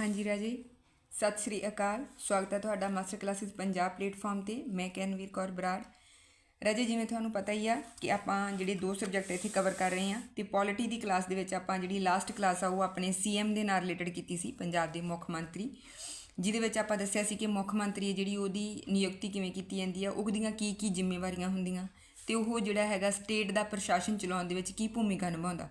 ਹਾਂਜੀ ਰਾਜੇ, ਸਤਿ ਸ਼੍ਰੀ ਅਕਾਲ। ਸਵਾਗਤ ਹੈ ਤੁਹਾਡਾ ਮਾਸਟਰ ਕਲਾਸਿਸ ਪੰਜਾਬ ਪਲੇਟਫਾਰਮ ਤੇ। ਮੈਂ ਕੈਨਵੀਰ ਕੌਰ ਬਰਾੜ। ਰਾਜੇ, ਜਿਵੇਂ ਤੁਹਾਨੂੰ ਪਤਾ ਹੀ ਆ ਕਿ ਆਪਾਂ ਜਿਹੜੇ ਦੋ ਸਬਜੈਕਟ ਇੱਥੇ ਕਵਰ ਕਰ ਰਹੇ ਹਾਂ ਤੇ ਪੋਲਿਟੀ ਦੀ ਕਲਾਸ ਦੇ ਵਿੱਚ ਆਪਾਂ ਜਿਹੜੀ ਲਾਸਟ ਕਲਾਸ ਆ ਉਹ ਆਪਣੇ ਸੀਐਮ ਦੇ ਨਾਲ ਰਿਲੇਟਡ ਕੀਤੀ ਸੀ, ਪੰਜਾਬ ਦੇ ਮੁੱਖ ਮੰਤਰੀ। ਜਿਹਦੇ ਵਿੱਚ ਆਪਾਂ ਦੱਸਿਆ ਸੀ ਕਿ ਮੁੱਖ ਮੰਤਰੀ ਹੈ ਜਿਹੜੀ ਉਹਦੀ ਨਿਯੁਕਤੀ ਕਿਵੇਂ ਕੀਤੀ ਜਾਂਦੀ ਆ ਉਹਦੀਆਂ ਕੀ ਕੀ ਜ਼ਿੰਮੇਵਾਰੀਆਂ ਹੁੰਦੀਆਂ ਤੇ ਉਹ ਜਿਹੜਾ ਹੈਗਾ ਸਟੇਟ ਦਾ ਪ੍ਰਸ਼ਾਸਨ ਚਲਾਉਣ ਦੇ ਵਿੱਚ ਕੀ ਭੂਮਿਕਾ ਨਿਭਾਉਂਦਾ।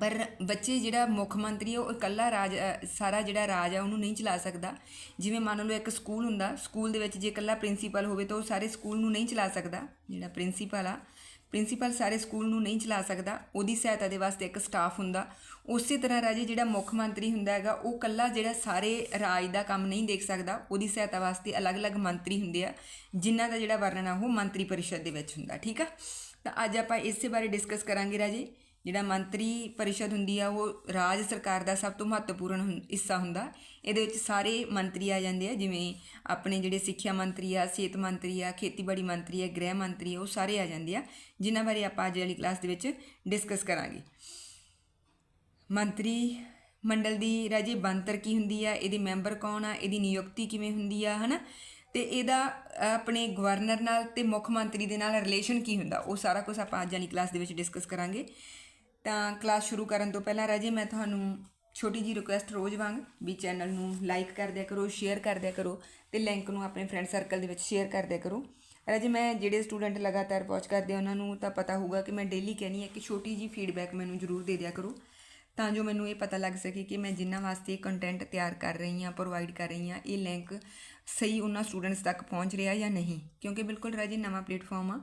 ਪਰ ਬੱਚੇ ਜਿਹੜਾ ਮੁੱਖ ਮੰਤਰੀ ਹੈ ਉਹ ਇਕੱਲਾ ਰਾਜ ਸਾਰਾ ਜਿਹੜਾ ਰਾਜ ਆ, ਉਹਨੂੰ ਨਹੀਂ ਚਲਾ ਸਕਦਾ। ਜਿਵੇਂ ਮੰਨ ਲਓ ਇੱਕ ਸਕੂਲ ਹੁੰਦਾ, ਸਕੂਲ ਦੇ ਵਿੱਚ ਜੇ ਇਕੱਲਾ ਪ੍ਰਿੰਸੀਪਲ ਹੋਵੇ ਤਾਂ ਉਹ ਸਾਰੇ ਸਕੂਲ ਨੂੰ ਨਹੀਂ ਚਲਾ ਸਕਦਾ, ਜਿਹੜਾ ਪ੍ਰਿੰਸੀਪਲ ਆ। ਪ੍ਰਿੰਸੀਪਲ ਸਾਰੇ ਸਕੂਲ ਨੂੰ ਨਹੀਂ ਚਲਾ ਸਕਦਾ, ਉਹਦੀ ਸਹਾਇਤਾ ਦੇ ਵਾਸਤੇ ਇੱਕ ਸਟਾਫ ਹੁੰਦਾ। ਉਸੇ ਤਰ੍ਹਾਂ ਰਾਜੇ, ਜਿਹੜਾ ਮੁੱਖ ਮੰਤਰੀ ਹੁੰਦਾ ਹੈਗਾ, ਉਹ ਇਕੱਲਾ ਜਿਹੜਾ ਸਾਰੇ ਰਾਜ ਦਾ ਕੰਮ ਨਹੀਂ ਦੇਖ ਸਕਦਾ, ਉਹਦੀ ਸਹਾਇਤਾ ਵਾਸਤੇ ਅਲੱਗ-ਅਲੱਗ ਮੰਤਰੀ ਹੁੰਦੇ ਆ, ਜਿਨ੍ਹਾਂ ਦਾ ਜਿਹੜਾ ਵਰਣਨ ਆ, ਉਹ ਮੰਤਰੀ ਪਰਿਸ਼ਦ ਦੇ ਵਿੱਚ ਹੁੰਦਾ, ਠੀਕ ਆ? ਤਾਂ ਅੱਜ ਆਪਾਂ ਇਸੇ ਬਾਰੇ ਡਿਸਕਸ ਕਰਾਂਗੇ ਰਾਜੇ। ਜਿਹੜਾ ਮੰਤਰੀ ਪਰਿਸ਼ਦ ਹੁੰਦੀ ਆ, ਉਹ ਰਾਜ ਸਰਕਾਰ ਦਾ ਸਭ ਤੋਂ ਮਹੱਤਵਪੂਰਨ ਹੁੰ- ਹਿੱਸਾ ਹੁੰਦਾ। ਇਹਦੇ ਵਿੱਚ ਸਾਰੇ ਮੰਤਰੀ ਆ ਜਾਂਦੇ ਆ, ਜਿਵੇਂ ਆਪਣੇ ਜਿਹੜੇ ਸਿੱਖਿਆ ਮੰਤਰੀ ਆ, ਸਿਹਤ ਮੰਤਰੀ ਆ, ਖੇਤੀਬਾੜੀ ਮੰਤਰੀ ਆ, ਗ੍ਰਹਿ ਮੰਤਰੀ ਆ, ਉਹ ਸਾਰੇ ਆ ਜਾਂਦੇ ਆ, ਜਿਨ੍ਹਾਂ ਬਾਰੇ ਆਪਾਂ ਅੱਜ ਵਾਲੀ ਕਲਾਸ ਦੇ ਵਿੱਚ ਡਿਸਕਸ ਕਰਾਂਗੇ। ਮੰਤਰੀ ਮੰਡਲ ਦੀ ਰਾਜੇ ਬੰਤਰ ਕੀ ਹੁੰਦੀ ਆ, ਇਹਦੇ ਮੈਂਬਰ ਕੌਣ ਆ, ਇਹਦੀ ਨਿਯੁਕਤੀ ਕਿਵੇਂ ਹੁੰਦੀ ਆ, ਹਨਾ? ਤੇ ਇਹਦਾ ਆਪਣੇ ਗਵਰਨਰ ਨਾਲ ਤੇ ਮੁੱਖ ਮੰਤਰੀ ਦੇ ਨਾਲ ਰਿਲੇਸ਼ਨ ਕੀ ਹੁੰਦਾ, ਉਹ ਸਾਰਾ ਕੁਝ ਆਪਾਂ ਅੱਜ ਵਾਲੀ ਕਲਾਸ ਦੇ ਵਿੱਚ ਡਿਸਕਸ ਕਰਾਂਗੇ। ਤਾਂ ਕਲਾਸ ਸ਼ੁਰੂ ਕਰਨ ਤੋਂ ਪਹਿਲਾਂ ਰਾਜੇ, ਮੈਂ ਤੁਹਾਨੂੰ ਛੋਟੀ ਜੀ ਰਿਕੁਐਸਟ ਰੋਜ਼ ਵਾਂਗ ਵੀ ਚੈਨਲ ਨੂੰ ਲਾਈਕ ਕਰ ਦਿਆ ਕਰੋ ਸ਼ੇਅਰ ਕਰ ਦਿਆ ਕਰੋ ਤੇ ਲਿੰਕ ਨੂੰ ਆਪਣੇ ਫਰੈਂਡ ਸਰਕਲ ਦੇ ਵਿੱਚ ਸ਼ੇਅਰ ਕਰ ਦਿਆ ਕਰੋ। ਰਾਜੇ, ਮੈਂ ਜਿਹੜੇ ਸਟੂਡੈਂਟ ਲਗਾਤਾਰ ਵਾਚ ਕਰਦੇ ਆ, ਉਹਨਾਂ ਨੂੰ ਤਾਂ ਪਤਾ ਹੋਊਗਾ ਕਿ ਮੈਂ ਡੇਲੀ ਕਹਿਣੀ ਹੈ ਕਿ ਛੋਟੀ ਜੀ ਫੀਡਬੈਕ ਮੈਨੂੰ ਜ਼ਰੂਰ ਦੇ ਦਿਆ ਕਰੋ ਤਾਂ ਜੋ ਮੈਨੂੰ ਇਹ ਪਤਾ ਲੱਗ ਸਕੇ ਕਿ ਮੈਂ ਜਿਨ੍ਹਾਂ ਵਾਸਤੇ ਕੰਟੈਂਟ ਤਿਆਰ ਕਰ ਰਹੀ ਹਾਂ ਪ੍ਰੋਵਾਈਡ ਕਰ ਰਹੀ ਹਾਂ, ਇਹ ਲਿੰਕ ਸਹੀ ਉਹਨਾਂ ਸਟੂਡੈਂਟਸ ਤੱਕ ਪਹੁੰਚ ਰਿਹਾ ਜਾਂ ਨਹੀਂ। ਕਿਉਂਕਿ ਬਿਲਕੁਲ ਰਾਜੇ, ਨਵਾਂ ਪਲੇਟਫਾਰਮ ਆ।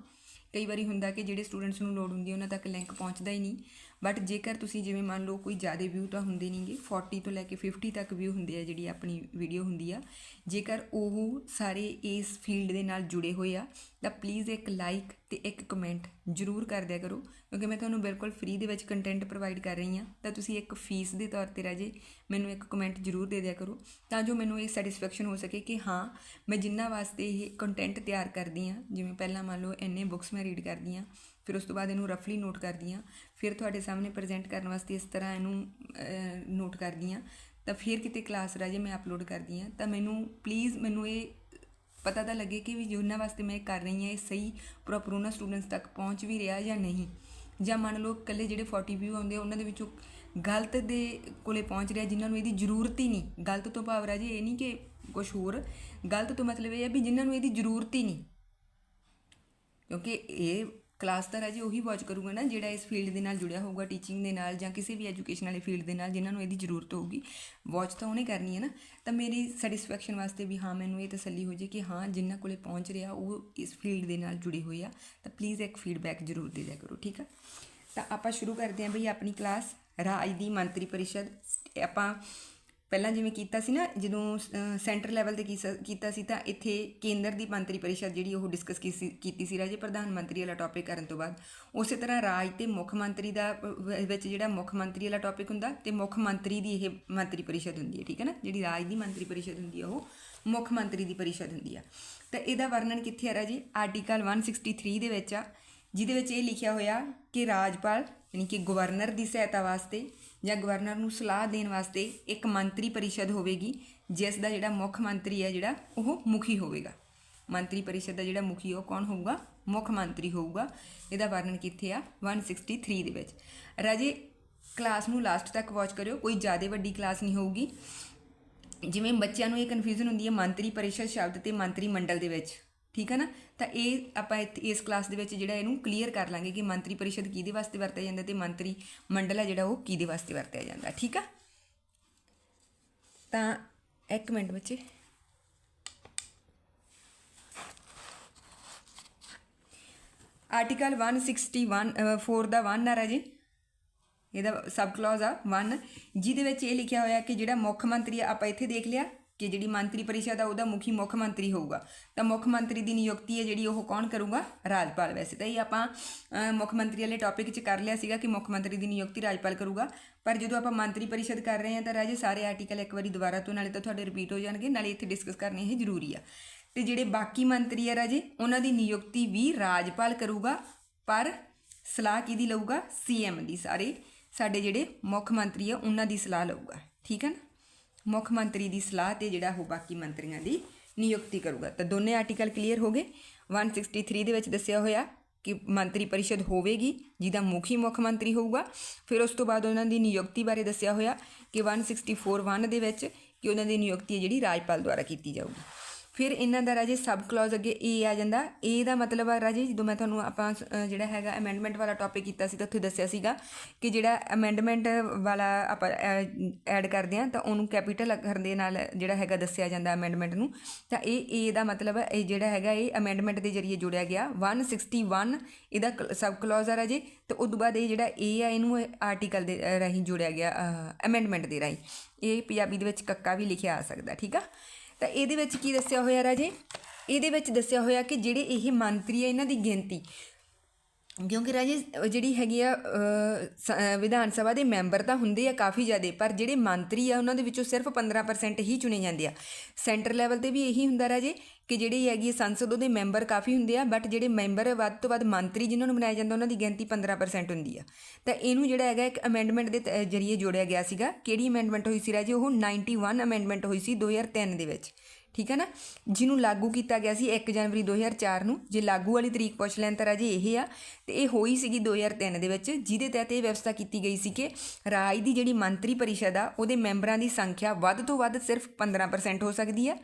ਕਈ ਵਾਰੀ ਹੁੰਦਾ ਕਿ ਜਿਹੜੇ ਸਟੂਡੈਂਟਸ ਨੂੰ ਲੋੜ ਹੁੰਦੀ ਹੈ, ਉਹਨਾਂ ਤੱਕ ਲਿੰਕ ਪਹੁੰਚਦਾ ਹੀ ਨਹੀਂ। ਬਟ ਜੇਕਰ ਤੁਸੀਂ ਜਿਵੇਂ ਮੰਨ ਲਓ ਕੋਈ ਜ਼ਿਆਦਾ ਵਿਊ ਤਾਂ ਹੁੰਦੇ ਨਹੀਂਗੇ 40 ਤੋਂ ਲੈ ਕੇ 50 ਤੱਕ ਵਿਊ ਹੁੰਦੇ ਆ ਜਿਹੜੀ ਆਪਣੀ ਵੀਡੀਓ ਹੁੰਦੀ ਆ, ਜੇਕਰ ਉਹ ਸਾਰੇ ਇਸ ਫੀਲਡ ਦੇ ਨਾਲ ਜੁੜੇ ਹੋਏ ਆ, ਤਾਂ ਪਲੀਜ਼ ਇੱਕ ਲਾਈਕ ਤੇ ਇੱਕ ਕਮੈਂਟ ਜ਼ਰੂਰ ਕਰ ਦਿਆ ਕਰੋ, ਕਿਉਂਕਿ ਮੈਂ ਤੁਹਾਨੂੰ ਬਿਲਕੁਲ ਫ੍ਰੀ ਦੇ ਵਿੱਚ ਕੰਟੈਂਟ ਪ੍ਰੋਵਾਈਡ ਕਰ ਰਹੀ ਹਾਂ ਤਾਂ ਤੁਸੀਂ ਇੱਕ ਫੀਸ ਦੇ ਤੌਰ ਤੇ ਰਾਜੇ ਮੈਨੂੰ ਇੱਕ ਕਮੈਂਟ ਜ਼ਰੂਰ ਦੇ ਦਿਆ ਕਰੋ, ਤਾਂ ਜੋ ਮੈਨੂੰ ਇਹ ਸੈਟੀਸਫੈਕਸ਼ਨ ਹੋ ਸਕੇ ਕਿ ਹਾਂ, ਮੈਂ ਜਿੰਨਾ ਵਾਸਤੇ ਇਹ ਕੰਟੈਂਟ ਤਿਆਰ ਕਰਦੀ ਹਾਂ ਜਿਵੇਂ ਪਹਿਲਾਂ ਮੰਨ ਲਓ ਇੰਨੇ ਬੁੱਕਸ ਮੈਂ ਰੀਡ ਕਰਦੀ ਹਾਂ ਫਿਰ ਉਸ ਤੋਂ ਬਾਅਦ ਇਹਨੂੰ ਰਫਲੀ ਨੋਟ ਕਰਦੀ ਹਾਂ। ਫਿਰ ਤੁਹਾਡੇ ਸਾਹਮਣੇ ਪ੍ਰੈਜ਼ੈਂਟ ਕਰਨ ਵਾਸਤੇ ਇਸ ਤਰ੍ਹਾਂ ਇਹਨੂੰ ਨੋਟ ਕਰਦੀ ਹਾਂ। ਤਾਂ ਫਿਰ ਕਿਤੇ ਕਲਾਸ ਰਾਜੇ ਮੈਂ ਅਪਲੋਡ ਕਰਦੀ ਹਾਂ। ਤਾਂ ਮੈਨੂੰ ਪਲੀਜ਼ ਮੈਨੂੰ ਇਹ ਪਤਾ ਤਾਂ ਲੱਗੇ ਕਿ ਵੀ ਜਿਨ੍ਹਾਂ ਵਾਸਤੇ ਮੈਂ ਇਹ ਕਰ ਰਹੀ ਹਾਂ, ਇਹ ਸਹੀ ਪ੍ਰੋਪਰ ਉਹਨਾਂ ਸਟੂਡੈਂਟਸ ਤੱਕ ਪਹੁੰਚ ਵੀ ਰਿਹਾ ਜਾਂ ਨਹੀਂ। ਜਾਂ ਮੰਨ ਲਓ ਇਕੱਲੇ ਜਿਹੜੇ 40 ਵਿਊ ਆਉਂਦੇ ਉਹਨਾਂ ਦੇ ਵਿੱਚੋਂ ਗਲਤ ਦੇ ਕੋਲੇ ਪਹੁੰਚ ਰਿਹਾ ਜਿਨ੍ਹਾਂ ਨੂੰ ਇਹਦੀ ਜ਼ਰੂਰਤ ਹੀ ਨਹੀਂ। ਗਲਤ ਤੋਂ ਭਾਵ ਰਾਜੇ ਇਹ ਨਹੀਂ ਕਿ ਕੁਝ ਹੋਰ। ਗਲਤ ਤੋਂ ਮਤਲਬ ਇਹ ਹੈ ਵੀ ਜਿਨ੍ਹਾਂ ਨੂੰ ਇਹਦੀ ਜ਼ਰੂਰਤ ਹੀ ਨਹੀਂ। ਕਿਉਂਕਿ ਇਹ ਕਲਾਸ ਤਾਂ ਰਾਜੀ ਉਹੀ ਵਾਚ ਕਰੂਗਾ ਨਾ, ਜਿਹੜਾ ਇਸ ਫੀਲਡ ਦੇ ਨਾਲ ਜੁੜਿਆ ਹੋਊਗਾ ਟੀਚਿੰਗ ਦੇ ਨਾਲ ਜਾਂ ਕਿਸੇ ਵੀ ਐਜੂਕੇਸ਼ਨ ਵਾਲੇ ਫੀਲਡ ਦੇ ਨਾਲ, ਜਿਨ੍ਹਾਂ ਨੂੰ ਇਹਦੀ ਜ਼ਰੂਰਤ ਹੋਊਗੀ। ਵਾਚ ਤਾਂ ਉਹਨੇ ਕਰਨੀ ਹੈ ਨਾ। ਤਾਂ ਮੇਰੀ ਸੈਟੀਸਫੈਕਸ਼ਨ ਵਾਸਤੇ ਵੀ ਹਾਂ, ਮੈਨੂੰ ਇਹ ਤਸੱਲੀ ਹੋ ਜੇ ਕਿ ਹਾਂ ਜਿਨ੍ਹਾਂ ਕੋਲੇ ਪਹੁੰਚ ਰਿਹਾ, ਉਹ ਇਸ ਫੀਲਡ ਦੇ ਨਾਲ ਜੁੜੇ ਹੋਏ ਆ। ਤਾਂ ਪਲੀਜ਼ ਇੱਕ ਫੀਡਬੈਕ ਜ਼ਰੂਰ ਦੇ ਦਿਆ ਕਰੋ, ਠੀਕ ਆ? ਤਾਂ ਆਪਾਂ ਸ਼ੁਰੂ ਕਰਦੇ ਹਾਂ ਬਈ ਆਪਣੀ ਕਲਾਸ ਰਾਜ ਦੀ ਮੰਤਰੀ ਪਰਿਸ਼ਦ। ਆਪਾਂ ਪਹਿਲਾਂ ਜਿਵੇਂ ਕੀਤਾ ਸੀ ਨਾ, ਜਦੋਂ ਸੈਂਟਰ ਲੈਵਲ ਤੇ ਕੀਤਾ ਸੀ ਤਾਂ ਇੱਥੇ ਕੇਂਦਰ ਦੀ ਮੰਤਰੀ ਪਰਿਸ਼ਦ ਜਿਹੜੀ ਉਹ ਡਿਸਕਸ ਕੀਤੀ ਸੀ ਰਾਜੇ ਪ੍ਰਧਾਨ ਮੰਤਰੀ ਵਾਲਾ ਟੌਪਿਕ ਕਰਨ ਤੋਂ ਬਾਅਦ। ਉਸੇ ਤਰ੍ਹਾਂ ਰਾਜ ਤੇ ਮੁੱਖ ਮੰਤਰੀ ਦਾ ਵਿੱਚ ਜਿਹੜਾ ਮੁੱਖ ਮੰਤਰੀ ਵਾਲਾ ਟੌਪਿਕ ਹੁੰਦਾ ਤੇ ਮੁੱਖ ਮੰਤਰੀ ਦੀ ਇਹ ਮੰਤਰੀ ਪਰਿਸ਼ਦ ਹੁੰਦੀ ਹੈ, ਠੀਕ ਹੈ ਨਾ? ਜਿਹੜੀ ਰਾਜ ਦੀ ਮੰਤਰੀ ਪਰਿਸ਼ਦ ਹੁੰਦੀ ਹੈ ਉਹ ਮੁੱਖ ਮੰਤਰੀ ਦੀ ਪਰਿਸ਼ਦ ਹੁੰਦੀ ਆ। ਤਾਂ ਇਹਦਾ ਵਰਣਨ ਕਿੱਥੇ ਆ ਰਾਜੇ? ਆਰਟੀਕਲ 163 ਦੇ ਵਿੱਚ ਆ, ਜਿਹਦੇ ਵਿੱਚ ਇਹ ਲਿਖਿਆ ਹੋਇਆ ਕਿ ਰਾਜਪਾਲ, ਯਾਨੀ ਕਿ ਗਵਰਨਰ ਦੀ ਸਹਾਇਤਾ ਵਾਸਤੇ ਜਾਂ ਗਵਰਨਰ ਨੂੰ ਸਲਾਹ ਦੇਣ ਵਾਸਤੇ ਇੱਕ ਮੰਤਰੀ ਪਰਿਸ਼ਦ ਹੋਵੇਗੀ, ਜਿਸ ਦਾ ਜਿਹੜਾ ਮੁੱਖ ਮੰਤਰੀ ਹੈ ਜਿਹੜਾ, ਉਹ ਮੁਖੀ ਹੋਵੇਗਾ। ਮੰਤਰੀ ਪਰਿਸ਼ਦ ਦਾ ਜਿਹੜਾ ਮੁਖੀ ਉਹ ਕੌਣ ਹੋਊਗਾ? ਮੁੱਖ ਮੰਤਰੀ ਹੋਊਗਾ। ਇਹਦਾ ਵਰਣਨ ਕਿੱਥੇ ਆ? 163 ਦੇ ਵਿੱਚ। ਰਾਜੇ ਕਲਾਸ ਨੂੰ ਲਾਸਟ ਤੱਕ ਵਾਚ ਕਰਿਓ। ਕੋਈ ਜ਼ਿਆਦਾ ਵੱਡੀ ਕਲਾਸ ਨਹੀਂ ਹੋਊਗੀ। ਜਿਵੇਂ ਬੱਚਿਆਂ ਨੂੰ ਇਹ ਕਨਫਿਊਜ਼ਨ ਹੁੰਦੀ ਹੈ, ਮੰਤਰੀ ਪਰਿਸ਼ਦ ਸ਼ਬਦ ਤੇ ਮੰਤਰੀ ਮੰਡਲ ਦੇ ਵਿੱਚ। ਠੀਕ ਹੈ ਨਾ? ਤਾਂ ਇਹ ਆਪਾਂ ਇੱਥੇ- ਇਸ ਕਲਾਸ ਦੇ ਵਿੱਚ ਜਿਹੜਾ ਇਹਨੂੰ ਕਲੀਅਰ ਕਰ ਲਾਂਗੇ ਕਿ ਮੰਤਰੀ ਪਰਿਸ਼ਦ ਕਿਹਦੇ ਵਾਸਤੇ ਵਰਤਿਆ ਜਾਂਦਾ ਤੇ ਮੰਤਰੀ ਮੰਡਲ ਹੈ ਜਿਹੜਾ ਉਹ ਕਿਹਦੇ ਵਾਸਤੇ ਵਰਤਿਆ ਜਾਂਦਾ, ਠੀਕ ਆ? ਤਾਂ ਇੱਕ ਮਿੰਟ ਬੱਚੇ। ਆਰਟੀਕਲ 161 4 ਦਾ 1 ਆ ਰਾਜੇ। ਇਹਦਾ ਸਬ ਕਲੌਜ਼ ਆ 1 ਜਿਹਦੇ ਵਿੱਚ ਇਹ ਲਿਖਿਆ ਹੋਇਆ ਕਿ ਜਿਹੜਾ ਮੁੱਖ ਮੰਤਰੀ ਆ, ਆਪਾਂ ਇੱਥੇ ਦੇਖ ਲਿਆ। ਕਿ ਜਿਹੜੀ ਮੰਤਰੀ ਪਰਿਸ਼ਦ ਆ, ਉਹਦਾ ਮੁਖੀ ਮੁੱਖ ਮੰਤਰੀ ਹੋਊਗਾ। ਤਾਂ ਮੁੱਖ ਮੰਤਰੀ ਦੀ ਨਿਯੁਕਤੀ ਹੈ ਜਿਹੜੀ, ਉਹ ਕੌਣ ਕਰੂਗਾ? ਰਾਜਪਾਲ। ਵੈਸੇ ਤਾਂ ਇਹ ਆਪਾਂ ਮੁੱਖ ਮੰਤਰੀ ਵਾਲੇ ਟੌਪਿਕ 'ਚ ਕਰ ਲਿਆ ਸੀਗਾ ਕਿ ਮੁੱਖ ਮੰਤਰੀ ਦੀ ਨਿਯੁਕਤੀ ਰਾਜਪਾਲ ਕਰੂਗਾ। ਪਰ ਜਦੋਂ ਆਪਾਂ ਮੰਤਰੀ ਪਰਿਸ਼ਦ ਕਰ ਰਹੇ ਹਾਂ, ਤਾਂ ਰਾਜੇ, ਸਾਰੇ ਆਰਟੀਕਲ ਇੱਕ ਵਾਰੀ ਦੁਬਾਰਾ ਤੋਂ, ਨਾਲੇ ਤਾਂ ਤੁਹਾਡੇ ਰਿਪੀਟ ਹੋ ਜਾਣਗੇ, ਨਾਲੇ ਇੱਥੇ ਡਿਸਕਸ ਕਰਨੇ ਇਹ ਜ਼ਰੂਰੀ ਆ। ਤੇ ਜਿਹੜੇ ਬਾਕੀ ਮੰਤਰੀ ਆ ਰਾਜੇ, ਉਹਨਾਂ ਦੀ ਨਿਯੁਕਤੀ ਵੀ ਰਾਜਪਾਲ ਕਰੂਗਾ, ਪਰ ਸਲਾਹ ਕਿਹਦੀ ਲਊਗਾ? ਸੀਐਮ ਦੀ। ਸਾਰੇ ਸਾਡੇ ਜਿਹੜੇ ਮੁੱਖ ਮੰਤਰੀ ਆ, ਉਹਨਾਂ ਦੀ ਸਲਾਹ ਲਊਗਾ। ਠੀਕ ਹੈ ਨਾ? ਮੁੱਖ ਮੰਤਰੀ ਦੀ ਸਲਾਹ ਤੇ ਜਿਹੜਾ ਉਹ ਬਾਕੀ ਮੰਤਰੀਆਂ ਦੀ ਨਿਯੁਕਤੀ ਕਰੂਗਾ। ਤਾਂ ਦੋਨੇ ਆਰਟੀਕਲ ਕਲੀਅਰ ਹੋ ਗਏ। 163 ਦੇ ਵਿੱਚ ਦੱਸਿਆ ਹੋਇਆ ਕਿ ਮੰਤਰੀ ਪਰਿਸ਼ਦ ਹੋਵੇਗੀ, ਜਿਹਦਾ ਮੁਖੀ ਮੁੱਖ ਮੰਤਰੀ ਹੋਊਗਾ। ਫਿਰ ਉਸ ਤੋਂ ਬਾਅਦ ਉਹਨਾਂ ਦੀ ਨਿਯੁਕਤੀ ਬਾਰੇ ਦੱਸਿਆ ਹੋਇਆ ਕਿ 164 ਦੇ ਵਿੱਚ ਕਿ ਉਹਨਾਂ ਦੀ ਨਿਯੁਕਤੀ ਜਿਹੜੀ ਰਾਜਪਾਲ ਦੁਆਰਾ ਕੀਤੀ ਜਾਊਗੀ। ਫਿਰ ਇਹਨਾਂ ਦਾ ਰਾਜੇ ਸਬ ਕਲੌਜ਼ ਅੱਗੇ ਏ ਆ ਜਾਂਦਾ। ਏ ਦਾ ਮਤਲਬ ਆ ਰਾਜੇ, ਜਦੋਂ ਮੈਂ ਤੁਹਾਨੂੰ ਆਪਾਂ ਜਿਹੜਾ ਹੈਗਾ ਅਮੈਂਡਮੈਂਟ ਵਾਲਾ ਟੌਪਿਕ ਕੀਤਾ ਸੀ ਤਾਂ ਉੱਥੇ ਦੱਸਿਆ ਸੀਗਾ ਕਿ ਜਿਹੜਾ ਅਮੈਂਡਮੈਂਟ ਵਾਲਾ ਆਪਾਂ ਐਡ ਕਰਦੇ ਆ ਤਾਂ ਉਹਨੂੰ ਕੈਪੀਟਲ ਅੱਖਰ ਦੇ ਨਾਲ ਜਿਹੜਾ ਹੈਗਾ ਦੱਸਿਆ ਜਾਂਦਾ ਅਮੈਂਡਮੈਂਟ ਨੂੰ। ਤਾਂ ਇਹ ਏ ਦਾ ਮਤਲਬ ਇਹ ਜਿਹੜਾ ਹੈਗਾ ਇਹ ਅਮੈਂਡਮੈਂਟ ਦੇ ਜ਼ਰੀਏ ਜੋੜਿਆ ਗਿਆ। 161 ਇਹਦਾ ਸਬ ਕਲੌਜ਼ ਆ ਰਾਜੇ ਤੇ ਉਸ ਤੋਂ ਬਾਅਦ ਇਹ ਜਿਹੜਾ ਏ ਆ ਇਹਨੂੰ ਆਰਟੀਕਲ ਦੇ ਰਾਹੀਂ ਜੋੜਿਆ ਗਿਆ ਅਮੈਂਡਮੈਂਟ ਦੇ ਰਾਹੀਂ। ਇਹ ਪੰਜਾਬੀ ਦੇ ਵਿੱਚ ਕੱਕਾ ਵੀ ਲਿਖਿਆ ਆ ਸਕਦਾ, ਠੀਕ ਆ? ਤਾਂ ਇਹਦੇ ਵਿੱਚ ਕੀ ਦੱਸਿਆ ਹੋਇਆ ਰਾਜੇ? ਇਹਦੇ ਵਿੱਚ ਦੱਸਿਆ ਹੋਇਆ ਕਿ ਜਿਹੜੇ ਇਹ ਮੰਤਰੀ ਆ, ਇਹਨਾਂ ਦੀ ਗਿਣਤੀ। ਕਿਉਂਕਿ ਰਾਜੇ ਜਿਹੜੀ ਹੈਗੀ ਆ ਸ- ਵਿਧਾਨ ਸਭਾ ਦੇ ਮੈਂਬਰ ਤਾਂ ਹੁੰਦੇ ਆ ਕਾਫੀ ਜ਼ਿਆਦੇ, ਪਰ ਜਿਹੜੇ ਮੰਤਰੀ ਆ ਉਹਨਾਂ ਦੇ ਵਿੱਚੋਂ ਸਿਰਫ 15% ਹੀ ਚੁਣੇ ਜਾਂਦੇ ਆ। ਸੈਂਟਰ ਲੈਵਲ ਤੇ ਵੀ ਇਹੀ ਹੁੰਦਾ ਰਾਜੇ ਕਿ ਜਿਹੜੀ ਹੈਗੀ ਆ ਸੰਸਦ ਉਹਦੇ ਮੈਂਬਰ ਕਾਫੀ ਹੁੰਦੇ ਆ ਬਟ ਜਿਹੜੇ ਮੈਂਬਰ ਵੱਧ ਤੋਂ ਵੱਧ ਮੰਤਰੀ ਜਿਨ੍ਹਾਂ ਨੂੰ ਬਣਾਇਆ ਜਾਂਦਾ ਉਹਨਾਂ ਦੀ ਗਿਣਤੀ 15% ਹੁੰਦੀ ਆ। ਤਾਂ ਇਹਨੂੰ ਜਿਹੜਾ ਹੈਗਾ ਇੱਕ ਅਮੈਂਡਮੈਂਟ ਦੇ ਤ- ਜ਼ਰੀਏ ਜੋੜਿਆ ਗਿਆ ਸੀਗਾ। ਕਿਹੜੀ ਅਮੈਂਡਮੈਂਟ ਹੋਈ ਸੀ ਰਾਜੇ? ਉਹ 91 ਅਮੈਂਡਮੈਂਟ ਹੋਈ ਸੀ 2003 ਦੇ ਵਿੱਚ। ਠੀਕ ਹੈ ਨਾ? ਜਿਹਨੂੰ ਲਾਗੂ ਕੀਤਾ ਗਿਆ ਸੀ 1 ਜਨਵਰੀ 2004 ਨੂੰ। ਜੇ ਲਾਗੂ ਵਾਲੀ ਤਰੀਕ ਪੁੱਛ ਲੈਣ ਤਾਂ ਰਾਜੇ ਇਹ ਆ, ਤੇ ਇਹ ਹੋਈ ਸੀਗੀ 2003 ਦੇ ਵਿੱਚ, ਜਿਹਦੇ ਤਹਿਤ ਇਹ ਵਿਵਸਥਾ ਕੀਤੀ ਗਈ ਸੀ ਕਿ ਰਾਜ ਦੀ ਜਿਹੜੀ ਮੰਤਰੀ ਪਰਿਸ਼ਦ ਆ, ਉਹਦੇ ਮੈਂਬਰਾਂ ਦੀ ਸੰਖਿਆ ਵੱਧ ਤੋਂ ਵੱਧ ਸਿਰਫ 15% ਹੋ ਸਕਦੀ ਆ।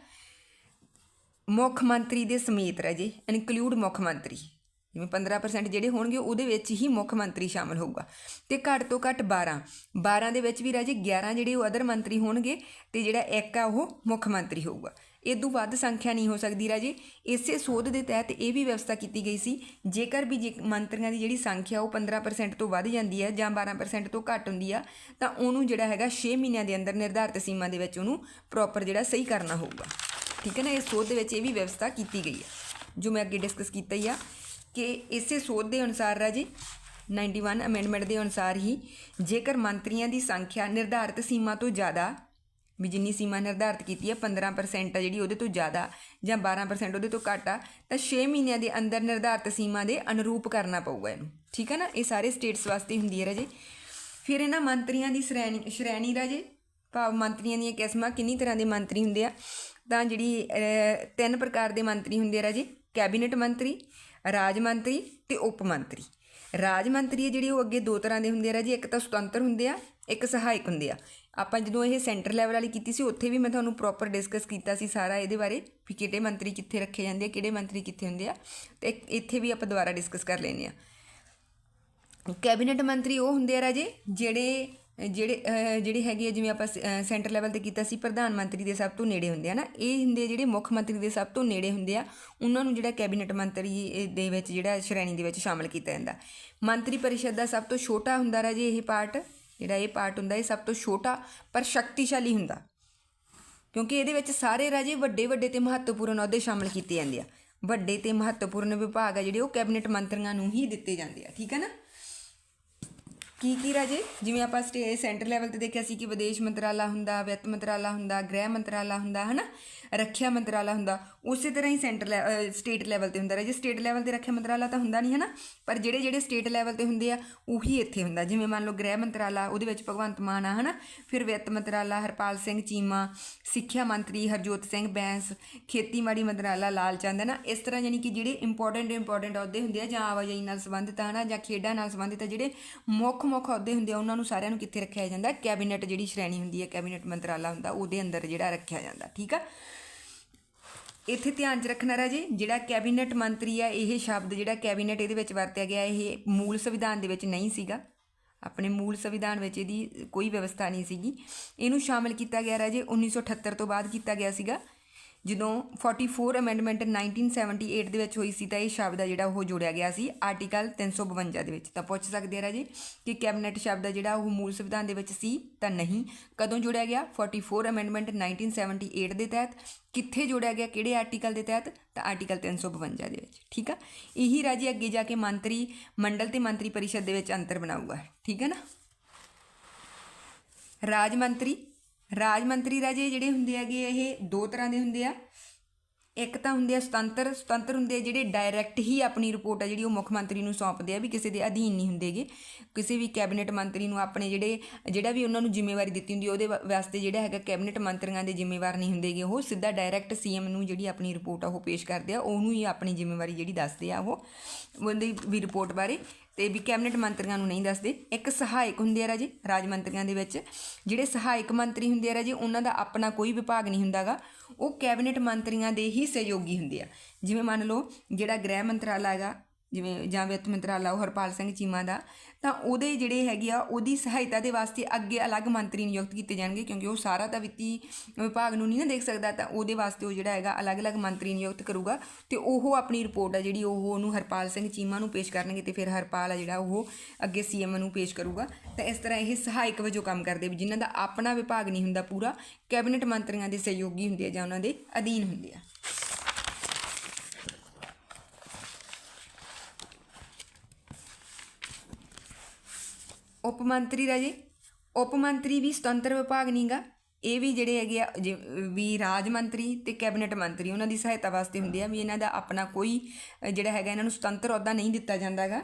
ਮੁੱਖ ਮੰਤਰੀ ਦੇ ਸਮੇਤ ਰਾਜੇ ਇਨਕਲੂਡ ਮੁੱਖ ਮੰਤਰੀ। ਜਿਵੇਂ 15% ਜਿਹੜੇ ਹੋਣਗੇ, ਉਹਦੇ ਵਿੱਚ ਹੀ ਮੁੱਖ ਮੰਤਰੀ ਸ਼ਾਮਲ ਹੋਊਗਾ। ਤੇ ਘੱਟ ਤੋਂ ਘੱਟ 12 12 ਦੇ ਵਿੱਚ ਵੀ ਰਾਜੇ 11 ਜਿਹੜੇ ਉਹ ਅਦਰ ਮੰਤਰੀ ਹੋਣਗੇ, ਤੇ ਜਿਹੜਾ ਇੱਕ ਆ ਉਹ ਮੁੱਖ ਮੰਤਰੀ ਹੋਊਗਾ। ਇਦੋਂ ਵੱਧ ਸੰਖਿਆ ਨਹੀਂ ਹੋ ਸਕਦੀ ਰਾਜੇ। ਇਸੇ ਸੋਧ ਦੇ ਤਹਿਤ ਇਹ ਵੀ ਵਿਵਸਥਾ ਕੀਤੀ ਗਈ ਸੀ, ਜੇਕਰ ਵੀ ਜੇ ਮੰਤਰੀਆਂ ਦੀ ਜਿਹੜੀ ਸੰਖਿਆ ਉਹ 15% ਤੋਂ ਵੱਧ ਜਾਂਦੀ ਹੈ ਜਾਂ 12% ਤੋਂ ਘੱਟ ਹੁੰਦੀ ਆ, ਤਾਂ ਉਹਨੂੰ ਜਿਹੜਾ ਹੈਗਾ 6 ਮਹੀਨਿਆਂ ਦੇ ਅੰਦਰ ਨਿਰਧਾਰਿਤ ਸੀਮਾ ਦੇ ਵਿੱਚ ਉਹਨੂੰ ਪ੍ਰੋਪਰ ਜਿਹੜਾ ਸਹੀ ਕਰਨਾ ਹੋਊਗਾ। ਠੀਕ ਹੈ ਨਾ, ਇਸ ਸੋਧ ਦੇ ਵਿੱਚ ਇਹ ਵੀ ਵਿਵਸਥਾ ਕੀਤੀ ਗਈ ਹੈ ਜੋ ਮੈਂ ਅੱਗੇ ਡਿਸਕਸ ਕੀਤਾ ਹੀ ਆ ਕਿ ਇਸੇ ਸੋਧ ਦੇ ਅਨੁਸਾਰ ਰਾਜੇ 91 ਅਮੈਂਡਮੈਂਟ ਦੇ ਅਨੁਸਾਰ ਹੀ ਜੇਕਰ ਮੰਤਰੀਆਂ ਦੀ ਸੰਖਿਆ ਨਿਰਧਾਰਿਤ ਸੀਮਾ ਤੋਂ ਜ਼ਿਆਦਾ ਵੀ ਜਿੰਨੀ ਸੀਮਾ ਨਿਰਧਾਰਿਤ ਕੀਤੀ ਹੈ 15% ਆ ਜਿਹੜੀ ਉਹਦੇ ਤੋਂ ਜ਼ਿਆਦਾ ਜਾਂ 12% ਉਹਦੇ ਤੋਂ ਘੱਟ ਆ, ਤਾਂ 6 ਮਹੀਨਿਆਂ ਦੇ ਅੰਦਰ ਨਿਰਧਾਰਿਤ ਸੀਮਾ ਦੇ ਅਨੁਰੂਪ ਕਰਨਾ ਪਊਗਾ ਇਹਨੂੰ। ਠੀਕ ਹੈ ਨਾ? ਇਹ ਸਾਰੇ ਸਟੇਟਸ ਵਾਸਤੇ ਹੁੰਦੀ ਹੈ ਰਾਜੇ। ਫਿਰ ਇਹਨਾਂ ਮੰਤਰੀਆਂ ਦੀ ਸ਼੍ਰੇਣੀ ਸ਼੍ਰੇਣੀ ਰਾਜੇ ਭਾਵ ਮੰਤਰੀਆਂ ਦੀਆਂ ਕਿਸਮਾਂ ਕਿੰਨੀ ਤਰ੍ਹਾਂ ਦੇ ਮੰਤਰੀ ਹੁੰਦੇ ਆ? ਤਾਂ ਜਿਹੜੀ ਤਿੰਨ ਪ੍ਰਕਾਰ ਦੇ ਮੰਤਰੀ ਹੁੰਦੇ ਆ ਰਾਜੇ। ਕੈਬਨਿਟ ਮੰਤਰੀ, ਰਾਜ ਮੰਤਰੀ ਤੇ ਉਪ ਮੰਤਰੀ। ਰਾਜ ਮੰਤਰੀ ਆ ਜਿਹੜੇ ਉਹ ਅੱਗੇ ਦੋ ਤਰ੍ਹਾਂ ਦੇ ਹੁੰਦੇ ਆ ਰਾਜੇ। ਇੱਕ ਤਾਂ ਸੁਤੰਤਰ ਹੁੰਦੇ ਆ, ਇੱਕ ਸਹਾਇਕ ਹੁੰਦੇ ਆ। ਆਪਾਂ ਜਦੋਂ ਇਹ ਸੈਂਟਰ ਲੈਵਲ ਵਾਲੀ ਕੀਤੀ ਸੀ, ਉੱਥੇ ਵੀ ਮੈਂ ਤੁਹਾਨੂੰ ਪ੍ਰੋਪਰ ਡਿਸਕਸ ਕੀਤਾ ਸੀ ਸਾਰਾ ਇਹਦੇ ਬਾਰੇ ਵੀ ਕਿਹੜੇ ਮੰਤਰੀ ਕਿੱਥੇ ਰੱਖੇ ਜਾਂਦੇ ਆ, ਕਿਹੜੇ ਮੰਤਰੀ ਕਿੱਥੇ ਹੁੰਦੇ ਆ ਤੇ ਇੱਥੇ ਵੀ ਆਪਾਂ ਦੁਬਾਰਾ ਡਿਸਕਸ ਕਰ ਲੈਨੇ ਆ ਕੈਬਨਿਟ ਮੰਤਰੀ ਉਹ ਹੁੰਦੇ ਆ ਰਾਜੇ, ਜਿਹੜੇ ਜਿਹੜੇ ਜਿਹੜੇ ਹੈਗੇ ਆ, ਜਿਵੇਂ ਆਪਾਂ ਸੈਂਟਰ ਲੈਵਲ ਤੇ ਕੀਤਾ ਸੀ, ਪ੍ਰਧਾਨ ਮੰਤਰੀ ਦੇ ਸਭ ਤੋਂ ਨੇੜੇ ਹੁੰਦੇ ਆ ਨਾ, ਇਹ ਹੁੰਦੇ ਆ ਜਿਹੜੇ ਮੁੱਖ ਮੰਤਰੀ ਦੇ ਸਭ ਤੋਂ ਨੇੜੇ ਹੁੰਦੇ ਆ, ਉਹਨਾਂ ਨੂੰ ਜਿਹੜਾ ਕੈਬਨਿਟ ਮੰਤਰੀ ਦੇ ਵਿੱਚ, ਜਿਹੜਾ ਸ਼੍ਰੇਣੀ ਦੇ ਵਿੱਚ ਸ਼ਾਮਲ ਕੀਤਾ ਜਾਂਦਾ। ਮੰਤਰੀ ਪਰਿਸ਼ਦ ਦਾ ਸਭ ਤੋਂ ਛੋਟਾ ਹੁੰਦਾ ਰਾਜੇ ਇਹ ਪਾਰਟ ਜਿਹੜਾ ਇਹ ਪਾਰਟ ਹੁੰਦਾ ਇਹ ਸਭ ਤੋਂ ਛੋਟਾ ਪਰ ਸ਼ਕਤੀਸ਼ਾਲੀ ਹੁੰਦਾ। ਕਿਉਂਕਿ ਇਹਦੇ ਵਿੱਚ ਸਾਰੇ ਰਾਜੇ ਵੱਡੇ ਵੱਡੇ ਤੇ ਮਹੱਤਵਪੂਰਨ ਅਹੁਦੇ ਸ਼ਾਮਲ ਕੀਤੇ ਜਾਂਦੇ ਆ। ਵੱਡੇ ਤੇ ਮਹੱਤਵਪੂਰਨ ਵਿਭਾਗ ਆ ਜਿਹੜੇ ਉਹ ਕੈਬਨਿਟ ਮੰਤਰੀਆਂ ਨੂੰ ਹੀ ਦਿੱਤੇ ਜਾਂਦੇ ਆ, ਠੀਕ ਹੈ ਨਾ? ਕੀ ਕੀ ਰਾਜੇ? ਜਿਵੇਂ ਆਪਾਂ ਸਟੇ, ਸੈਂਟਰ ਲੈਵਲ ਤੇ ਦੇਖਿਆ ਸੀ ਕਿ ਵਿਦੇਸ਼ ਮੰਤਰਾਲਾ ਹੁੰਦਾ, ਵਿੱਤ ਮੰਤਰਾਲਾ ਹੁੰਦਾ, ਗ੍ਰਹਿ ਮੰਤਰਾਲਾ ਹੁੰਦਾ, ਹਨਾ? ਰੱਖਿਆ ਮੰਤਰਾਲਾ ਹੁੰਦਾ, ਉਸੇ ਤਰ੍ਹਾਂ ਹੀ ਸੈਂਟਰ ਸਟੇਟ ਲੈਵਲ ਤੇ ਹੁੰਦਾ ਜੇ ਸਟੇਟ ਲੈਵਲ ਤੇ ਰੱਖਿਆ ਮੰਤਰਾਲਾ ਤਾਂ ਹੁੰਦਾ ਨਹੀਂ ਹੈ ਨਾ ਪਰ ਜਿਹੜੇ ਜਿਹੜੇ ਸਟੇਟ ਲੈਵਲ ਤੇ ਹੁੰਦੇ ਆ, ਉਹੀ ਇੱਥੇ ਹੁੰਦਾ। ਜਿਵੇਂ ਮੰਨ ਲਓ ਗ੍ਰਹਿ ਮੰਤਰਾਲਾ, ਉਹਦੇ ਵਿੱਚ ਭਗਵੰਤ ਮਾਨ ਆ, ਹਨਾ? ਫਿਰ ਵਿੱਤ ਮੰਤਰਾਲਾ, ਹਰਪਾਲ ਸਿੰਘ ਚੀਮਾ, ਸਿੱਖਿਆ ਮੰਤਰੀ ਹਰਜੋਤ ਸਿੰਘ ਬੈਂਸ, ਖੇਤੀਬਾੜੀ ਮੰਤਰਾਲਾ ਲਾਲ ਚੰਦ ਹੈ ਨਾ ਇਸ ਤਰ੍ਹਾਂ ਯਾਨੀ ਕਿ ਜਿਹੜੇ ਇੰਪੋਰਟੈਂਟ ਇੰਪੋਰਟੈਂਟ ਅਹੁਦੇ ਹੁੰਦੇ ਆ, ਜਾਂ ਆਵਾਜਾਈ ਨਾਲ ਸੰਬੰਧਿਤ ਆ, ਹਨਾ? ਜਾਂ ਖੇਡਾਂ ਨਾਲ ਸੰਬੰਧਿਤ ਆ, ਜਿਹੜੇ ਮੁੱਖ ਮੁੱਖ ਅਹੁਦੇ ਹੁੰਦੇ ਆ, ਉਹਨਾਂ ਨੂੰ ਸਾਰਿਆਂ ਨੂੰ ਕਿੱਥੇ ਰੱਖਿਆ ਜਾਂਦਾ? ਕੈਬਨਿਟ ਜਿਹੜੀ ਸ਼੍ਰੇਣੀ ਹੁੰਦੀ ਹੈ, ਕੈਬਨਿਟ ਮੰਤਰਾਲਾ ਹੁੰਦਾ, ਉਹਦੇ ਅੰਦਰ ਜਿਹੜਾ ਰੱਖਿਆ ਜਾਂਦਾ, ਠੀਕ ਆ? ਇੱਥੇ ਧਿਆਨ 'ਚ ਰੱਖਣਾ ਰਾਜੇ, ਜਿਹੜਾ ਕੈਬਨਿਟ ਮੰਤਰੀ ਆ, ਇਹ ਸ਼ਬਦ ਜਿਹੜਾ ਕੈਬਨਿਟ ਇਹਦੇ ਵਿੱਚ ਵਰਤਿਆ ਗਿਆ, ਇਹ ਮੂਲ ਸੰਵਿਧਾਨ ਦੇ ਵਿੱਚ ਨਹੀਂ ਸੀਗਾ। ਆਪਣੇ ਮੂਲ ਸੰਵਿਧਾਨ ਵਿੱਚ ਇਹਦੀ ਕੋਈ ਵਿਵਸਥਾ ਨਹੀਂ ਸੀਗੀ। ਇਹਨੂੰ ਸ਼ਾਮਲ ਕੀਤਾ ਗਿਆ ਰਾਜੇ 1978 ਤੋਂ ਬਾਅਦ ਕੀਤਾ ਗਿਆ ਸੀਗਾ। ਜਦੋਂ 44 ਅਮੈਂਡਮੈਂਟ 1978 ਦੇ ਵਿੱਚ ਹੋਈ ਸੀ ਤਾਂ ਇਹ ਸ਼ਬਦ ਆ ਜਿਹੜਾ ਉਹ ਜੋੜਿਆ ਗਿਆ ਸੀ ਆਰਟੀਕਲ 352 ਦੇ ਵਿੱਚ। ਤਾਂ ਪੁੱਛ ਸਕਦੇ ਆ ਰਾਜੇ ਕਿ ਕੈਬਨਿਟ ਸ਼ਬਦ ਆ ਜਿਹੜਾ ਉਹ ਮੂਲ ਸੰਵਿਧਾਨ ਦੇ ਵਿੱਚ ਸੀ ਤਾਂ ਨਹੀਂ? ਕਦੋਂ ਜੋੜਿਆ ਗਿਆ? 44 ਅਮੈਂਡਮੈਂਟ 1978 ਦੇ ਤਹਿਤ। ਕਿੱਥੇ ਜੋੜਿਆ ਗਿਆ? ਕਿਹੜੇ ਆਰਟੀਕਲ ਦੇ ਤਹਿਤ? ਤਾਂ ਆਰਟੀਕਲ 352 ਦੇ ਵਿੱਚ, ਠੀਕ ਆ? ਇਹੀ ਰਾਜੇ ਅੱਗੇ ਜਾ ਕੇ ਮੰਤਰੀ, ਮੰਡਲ ਤੇ ਮੰਤਰੀ ਪਰਿਸ਼ਦ ਦੇ ਵਿੱਚ ਅੰਤਰ ਬਣਾਊਗਾ, ਠੀਕ ਹੈ ਨਾ? ਰਾਜ ਮੰਤਰੀ ਰਾਜ ਮੰਤਰੀ ਰਾਜੇ ਜਿਹੜੇ ਹੁੰਦੇ ਹੈਗੇ ਇਹ ਦੋ ਤਰ੍ਹਾਂ ਦੇ ਹੁੰਦੇ ਆ। ਇੱਕ ਤਾਂ ਹੁੰਦੇ ਆ ਸੁਤੰਤਰ ਸੁਤੰਤਰ ਹੁੰਦੇ ਆ ਜਿਹੜੇ ਡਾਇਰੈਕਟ ਹੀ ਆਪਣੀ ਰਿਪੋਰਟ ਆ ਜਿਹੜੀ ਉਹ ਮੁੱਖ ਮੰਤਰੀ ਨੂੰ ਸੌਂਪਦੇ ਆ ਵੀ ਕਿਸੇ ਦੇ ਅਧੀਨ ਨਹੀਂ ਹੁੰਦੇਗੇ ਕਿਸੇ ਵੀ ਕੈਬਨਿਟ ਮੰਤਰੀ ਨੂੰ ਆਪਣੇ ਜਿਹੜੇ, ਜਿਹੜਾ ਵੀ ਉਹਨਾਂ ਨੂੰ ਜ਼ਿੰਮੇਵਾਰੀ ਦਿੱਤੀ ਹੁੰਦੀ ਉਹਦੇ ਵਾਸਤੇ ਜਿਹੜਾ ਹੈਗਾ ਕੈਬਨਿਟ ਮੰਤਰੀਆਂ ਦੇ ਜ਼ਿੰਮੇਵਾਰ ਨਹੀਂ ਹੁੰਦੇਗੇ ਉਹ ਸਿੱਧਾ ਡਾਇਰੈਕਟ ਸੀਐਮ ਨੂੰ ਜਿਹੜੀ ਆਪਣੀ ਰਿਪੋਰਟ ਆ, ਉਹ ਪੇਸ਼ ਕਰਦੇ ਆ। ਉਹਨੂੰ ਹੀ ਆਪਣੀ ਜ਼ਿੰਮੇਵਾਰੀ ਜਿਹੜੀ ਦੱਸਦੇ ਆ ਉਹ, ਉਹਦੀ ਵੀ ਰਿਪੋਰਟ ਬਾਰੇ। ਤੇ ਵੀ ਕੈਬਨਿਟ ਮੰਤਰੀਆਂ ਨੂੰ ਨਹੀਂ ਦੱਸਦੇ। ਇੱਕ ਸਹਾਇਕ ਹੁੰਦੇ ਆ ਰਾਜੇ ਰਾਜ ਮੰਤਰੀਆਂ ਦੇ ਵਿੱਚ। ਜਿਹੜੇ ਸਹਾਇਕ ਮੰਤਰੀ ਹੁੰਦੇ ਆ ਰਾਜੇ, ਉਹਨਾਂ ਦਾ ਆਪਣਾ ਕੋਈ ਵਿਭਾਗ ਨਹੀਂ ਹੁੰਦਾਗਾ। ਉਹ ਕੈਬਨਿਟ ਮੰਤਰੀਆਂ ਦੇ ਹੀ ਸਹਿਯੋਗੀ ਹੁੰਦੇ ਆ। ਜਿਵੇਂ ਮੰਨ ਲਓ, ਜਿਹੜਾ ਗ੍ਰਹਿ ਮੰਤਰਾਲਾ ਹੈਗਾ ਜਿਵੇਂ ਜਾਂ ਵਿੱਤ ਮੰਤਰਾਲਾ ਉਹ ਹਰਪਾਲ ਸਿੰਘ ਚੀਮਾ ਦਾ, ਤਾਂ ਉਹਦੇ ਜਿਹੜੇ ਹੈਗੇ ਆ, ਉਹਦੀ ਸਹਾਇਤਾ ਦੇ ਵਾਸਤੇ ਅੱਗੇ ਅਲੱਗ ਮੰਤਰੀ ਨਿਯੁਕਤ ਕੀਤੇ ਜਾਣਗੇ, ਕਿਉਂਕਿ ਉਹ ਸਾਰਾ ਤਾਂ ਵਿੱਤੀ ਵਿਭਾਗ ਨੂੰ ਨਹੀਂ ਨਾ ਦੇਖ ਸਕਦਾ, ਤਾਂ ਉਹਦੇ ਵਾਸਤੇ ਉਹ ਜਿਹੜਾ ਹੈਗਾ ਅਲੱਗ-ਅਲੱਗ ਮੰਤਰੀ ਨਿਯੁਕਤ ਕਰੂਗਾ ਤੇ ਉਹ ਆਪਣੀ ਰਿਪੋਰਟ ਆ ਜਿਹੜੀ ਉਹ ਉਹਨੂੰ ਹਰਪਾਲ ਸਿੰਘ ਚੀਮਾ ਨੂੰ ਪੇਸ਼ ਕਰਨਗੇ ਤੇ ਫਿਰ ਹਰਪਾਲ ਆ ਜਿਹੜਾ ਉਹ ਅੱਗੇ ਸੀਐਮ ਨੂੰ ਪੇਸ਼ ਕਰੂਗਾ। ਤਾਂ ਇਸ ਤਰ੍ਹਾਂ ਇਹ ਸਹਾਇਕ ਵਜੋਂ ਕੰਮ ਕਰਦੇ ਵੀ ਜਿਨ੍ਹਾਂ ਦਾ ਆਪਣਾ ਵਿਭਾਗ ਨਹੀਂ ਹੁੰਦਾ ਪੂਰਾ, ਕੈਬਨਿਟ ਮੰਤਰੀਆਂ ਦੇ ਸਹਿਯੋਗੀ ਹੁੰਦੇ ਆ ਜਾਂ ਉਹਨਾਂ ਦੇ ਅਧੀਨ ਹੁੰਦੇ ਆ। ਉਪ ਮੰਤਰੀ ਰਾਜੇ ਉਪ ਮੰਤਰੀ ਵੀ ਸੁਤੰਤਰ ਵਿਭਾਗ ਨਹੀਂਗਾ ਇਹ ਵੀ ਜਿਹੜੇ ਹੈਗੇ ਆ, ਜਿ- ਵੀ ਰਾਜ ਮੰਤਰੀ ਤੇ ਕੈਬਨਿਟ ਮੰਤਰੀ, ਉਹਨਾਂ ਦੀ ਸਹਾਇਤਾ ਵਾਸਤੇ ਹੁੰਦੇ ਆ ਵੀ ਇਹਨਾਂ ਦਾ ਆਪਣਾ ਕੋਈ, ਜਿਹੜਾ ਹੈਗਾ ਇਹਨਾਂ ਨੂੰ ਸੁਤੰਤਰ ਅਹੁਦਾ ਨਹੀਂ ਦਿੱਤਾ ਜਾਂਦਾਗਾ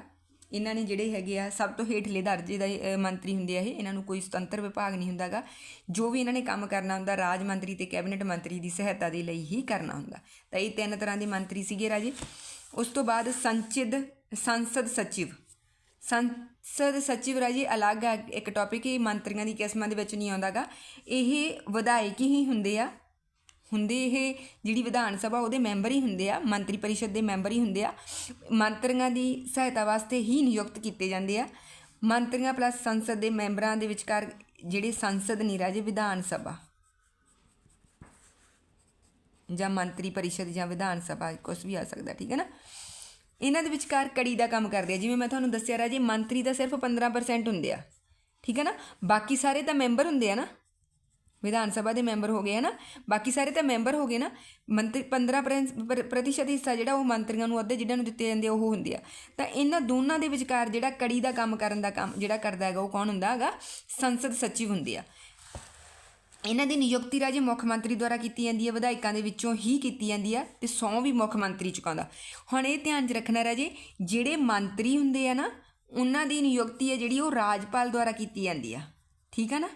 ਇਹਨਾਂ ਨੇ ਜਿਹੜੇ ਹੈਗੇ ਆ, ਸਭ ਤੋਂ ਹੇਠਲੇ ਦਰਜੇ ਦੇ ਮੰਤਰੀ ਹੁੰਦੇ ਆ ਇਹ। ਇਹਨਾਂ ਨੂੰ ਕੋਈ ਸੁਤੰਤਰ ਵਿਭਾਗ ਨਹੀਂ ਹੁੰਦਾਗਾ ਜੋ ਵੀ ਇਹਨਾਂ ਨੇ ਕੰਮ ਕਰਨਾ ਹੁੰਦਾ, ਰਾਜ ਮੰਤਰੀ ਤੇ ਕੈਬਨਿਟ ਮੰਤਰੀ ਦੀ ਸਹਾਇਤਾ ਦੇ ਲਈ ਹੀ ਕਰਨਾ ਹੁੰਦਾ। ਤਾਂ ਇਹ ਤਿੰਨ ਤਰ੍ਹਾਂ ਦੇ ਮੰਤਰੀ ਸੀਗੇ ਰਾਜੇ। ਉਸ ਤੋਂ ਬਾਅਦ ਸੰਚਿਦ, ਸੰਸਦ ਸਚਿਵ। ਸੰਸਦ ਸਚਿਵ ਰਾਜੀ ਅਲੱਗ ਹੈ, ਇੱਕ ਟੌਪਿਕ ਇਹ ਮੰਤਰੀਆਂ ਦੀ ਕਿਸਮਾਂ ਦੇ ਵਿੱਚ ਨਹੀਂ ਆਉਂਦਾਗਾ। ਇਹ ਵਿਧਾਇਕ ਹੀ ਹੁੰਦੇ ਆ? ਹੁੰਦੇ ਇਹ ਜਿਹੜੀ ਵਿਧਾਨ ਸਭਾ, ਉਹਦੇ ਮੈਂਬਰ ਹੀ ਹੁੰਦੇ ਆ, ਮੰਤਰੀ ਪਰਿਸ਼ਦ ਦੇ ਮੈਂਬਰ ਹੀ ਹੁੰਦੇ ਆ। ਮੰਤਰੀਆਂ ਦੀ ਸਹਾਇਤਾ ਵਾਸਤੇ ਹੀ ਨਿਯੁਕਤ ਕੀਤੇ ਜਾਂਦੇ ਆ। ਮੰਤਰੀਆਂ ਪਲੱਸ ਸੰਸਦ ਦੇ ਮੈਂਬਰਾਂ ਦੇ ਵਿਚਕਾਰ ਜਿਹੜੇ ਸੰਸਦ ਨਹੀਂ ਰਾਜੇ ਵਿਧਾਨ ਸਭਾ ਜਾਂ ਮੰਤਰੀ ਪਰਿਸ਼ਦ ਜਾਂ ਵਿਧਾਨ ਸਭਾ ਕੁਝ ਵੀ ਆ ਸਕਦਾ, ਠੀਕ ਹੈ ਨਾ? ਇਹਨਾਂ ਦੇ ਵਿਚਕਾਰ ਕੜੀ ਦਾ ਕੰਮ ਕਰਦੇ ਆ। ਜਿਵੇਂ ਮੈਂ ਤੁਹਾਨੂੰ ਦੱਸਿਆ ਰਾਜੇ ਮੰਤਰੀ ਦਾ ਸਿਰਫ 15% ਹੁੰਦੇ ਆ। ਠੀਕ ਹੈ ਨਾ? ਬਾਕੀ ਸਾਰੇ ਤਾਂ ਮੈਂਬਰ ਹੁੰਦੇ ਆ ਨਾ? ਵਿਧਾਨ ਸਭਾ ਦੇ ਮੈਂਬਰ ਹੋ ਗਏ ਹੈ ਨਾ? ਬਾਕੀ ਸਾਰੇ ਤਾਂ ਮੈਂਬਰ ਹੋ ਗਏ ਨਾ? ਮੰਤਰੀ 15% ਪ੍ਰ- ਪ੍ਰਤੀਸ਼ਤ ਹਿੱਸਾ ਜਿਹੜਾ ਉਹ ਮੰਤਰੀਆਂ ਨੂੰ ਅੱਧੇ ਜਿਹਨਾਂ ਨੂੰ ਦਿੱਤੇ ਜਾਂਦੇ ਆ, ਉਹ ਹੁੰਦੇ ਆ। ਤਾਂ ਇਹਨਾਂ ਦੋਨਾਂ ਦੇ ਵਿਚਕਾਰ ਜਿਹੜਾ ਕੜੀ ਦਾ ਕੰਮ ਕਰਨ ਦਾ ਕੰਮ ਜਿਹੜਾ ਕਰਦਾ ਹੈਗਾ ਉਹ ਕੌਣ ਹੁੰਦਾ ਹੈਗਾ? ਸੰਸਦ ਸਚਿਵ ਹੁੰਦੇ ਆ। ਇਹਨਾਂ ਦੀ ਨਿਯੁਕਤੀ ਰਾਜੇ ਮੁੱਖ ਮੰਤਰੀ ਦੁਆਰਾ ਕੀਤੀ ਜਾਂਦੀ ਹੈ, ਵਿਧਾਇਕਾਂ ਦੇ ਵਿੱਚੋਂ ਹੀ ਕੀਤੀ ਜਾਂਦੀ ਆ ਤੇ ਸੌ ਵੀ ਮੁੱਖ ਮੰਤਰੀ ਚੁਕਾਉਂਦਾ। ਹੁਣ ਇਹ ਧਿਆਨ 'ਚ ਰੱਖਣਾ ਰਾਜੇ, ਜਿਹੜੇ ਮੰਤਰੀ ਹੁੰਦੇ ਆ ਨਾ, ਉਹਨਾਂ ਦੀ ਨਿਯੁਕਤੀ ਹੈ ਜਿਹੜੀ ਉਹ ਰਾਜਪਾਲ ਦੁਆਰਾ ਕੀਤੀ ਜਾਂਦੀ ਆ। ਠੀਕ ਆ ਨਾ?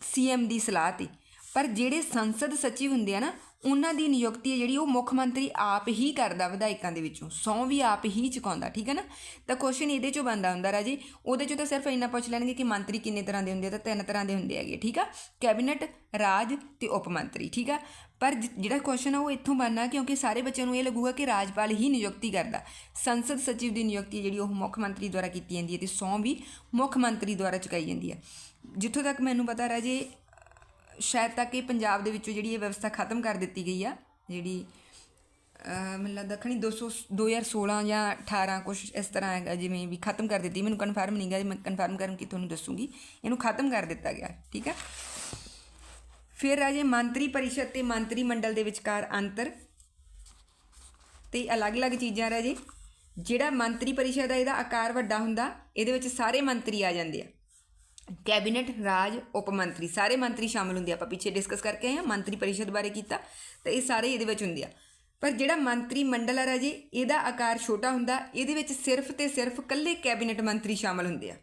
ਸੀਐਮ ਦੀ ਸਲਾਹ ਤੇ। ਪਰ ਜਿਹੜੇ ਸੰਸਦ ਸਚਿਵ ਹੁੰਦੇ ਆ ਨਾ ਉਹਨਾਂ ਦੀ ਨਿਯੁਕਤੀ ਹੈ ਜਿਹੜੀ ਉਹ ਮੁੱਖ ਮੰਤਰੀ ਆਪ ਹੀ ਕਰਦਾ ਵਿਧਾਇਕਾਂ ਦੇ ਵਿੱਚੋਂ ਸੌ ਵੀ ਆਪ ਹੀ ਚੁਕਾਉਂਦਾ, ਠੀਕ ਹੈ ਨਾ? ਤਾਂ ਕੁਐਸਚਨ ਇਹਦੇ ਚੋਂ ਬੰਦਾ ਹੁੰਦਾ ਰਾਜੀ। ਉਹਦੇ ਚੋਂ ਤਾਂ ਸਿਰਫ ਇੰਨਾ ਪੁੱਛ ਲੈਣਗੇ ਕਿ ਮੰਤਰੀ ਕਿੰਨੇ ਤਰ੍ਹਾਂ ਦੇ ਹੁੰਦੇ ਆ, ਤਾਂ ਤਿੰਨ ਤਰ੍ਹਾਂ ਦੇ ਹੁੰਦੇ ਹੈਗੇ, ਠੀਕ ਆ? ਕੈਬਨਿਟ, ਰਾਜ ਤੇ ਉਪ ਮੰਤਰੀ, ਠੀਕ ਆ? ਪਰ ਜਿਹੜਾ ਕੁਐਸਚਨ ਆ ਉਹ ਇੱਥੋਂ ਬਣਨਾ ਕਿਉਂਕਿ ਸਾਰੇ ਬੱਚਿਆਂ ਨੂੰ ਇਹ ਲੱਗੂਗਾ ਕਿ ਰਾਜਪਾਲ ਹੀ ਨਿਯੁਕਤੀ ਕਰਦਾ। ਸੰਸਦ ਸਚਿਵ ਦੀ ਨਿਯੁਕਤੀ ਜਿਹੜੀ ਉਹ ਮੁੱਖ ਮੰਤਰੀ ਦੁਆਰਾ ਕੀਤੀ ਜਾਂਦੀ ਹੈ ਤੇ ਸੌ ਵੀ ਮੁੱਖ ਮੰਤਰੀ ਦੁਆਰਾ ਚੁਕਾਈ ਜਾਂਦੀ ਹੈ। ਜਿੱਥੋਂ ਤੱਕ ਮੈਨੂੰ ਪਤਾ ਰਾਜੇ ਸ਼ਾਇਦ ਤੱਕ ਇਹ ਪੰਜਾਬ ਦੇ ਵਿੱਚੋਂ ਜਿਹੜੀ ਇਹ ਵਿਵਸਥਾ ਖਤਮ ਕਰ ਦਿੱਤੀ ਗਈ ਆ, ਜਿਹੜੀ, ਅਹ, ਮੈਨੂੰ ਲੱਗਦਾ ਦੱਖਣੀ 200 2016 ਜਾਂ 18 ਕੁਝ ਇਸ ਤਰ੍ਹਾਂ ਹੈਗਾ, ਜਿਵੇਂ ਵੀ ਖਤਮ ਕਰ ਦਿੱਤੀ। ਮੈਨੂੰ ਕਨਫਰਮ ਨਹੀਂ ਨਹੀਂਗਾ ਮੈਂ ਕਨਫਰਮ ਕਰਨ ਕਿ ਤੁਹਾਨੂੰ ਦੱਸੂਗੀ। ਇਹਨੂੰ ਖਤਮ ਕਰ ਦਿੱਤਾ ਗਿਆ, ਠੀਕ ਹੈ ਫਿਰ ਰਾਜੇ ਮੰਤਰੀ ਪਰਿਸ਼ਦ ਤੇ ਮੰਤਰੀ ਮੰਡਲ ਦੇ ਵਿਚਕਾਰ ਅੰਤਰ, ਤੇ ਅਲੱਗ-ਅਲੱਗ ਚੀਜ਼ਾਂ ਰਾਜੇ ਜਿਹੜਾ ਮੰਤਰੀ ਪਰਿਸ਼ਦ ਆ, ਇਹਦਾ ਆਕਾਰ ਵੱਡਾ ਹੁੰਦਾ, ਇਹਦੇ ਵਿੱਚ ਸਾਰੇ ਮੰਤਰੀ ਆ ਜਾਂਦੇ ਆ। ਕੈਬਨਿਟ, ਰਾਜ, ਉਪ ਮੰਤਰੀ, ਸਾਰੇ ਮੰਤਰੀ ਸ਼ਾਮਲ ਹੁੰਦੇ ਆ। ਆਪਾਂ ਪਿੱਛੇ ਡਿਸਕਸ ਕਰਕੇ ਆਏ ਆ ਮੰਤਰੀ ਪਰਿਸ਼ਦ ਬਾਰੇ ਕੀਤਾ, ਤਾਂ ਇਹ ਸਾਰੇ ਇਹਦੇ ਵਿੱਚ ਹੁੰਦੇ ਆ। ਪਰ ਜਿਹੜਾ ਮੰਤਰੀ ਮੰਡਲ ਆ ਰਾਜੇ, ਇਹਦਾ ਆਕਾਰ ਛੋਟਾ ਹੁੰਦਾ, ਇਹਦੇ ਵਿੱਚ ਸਿਰਫ ਤੇ ਸਿਰਫ ਇਕੱਲੇ ਕੈਬਨਿਟ ਮੰਤਰੀ ਸ਼ਾਮਲ ਹੁੰਦੇ ਆ।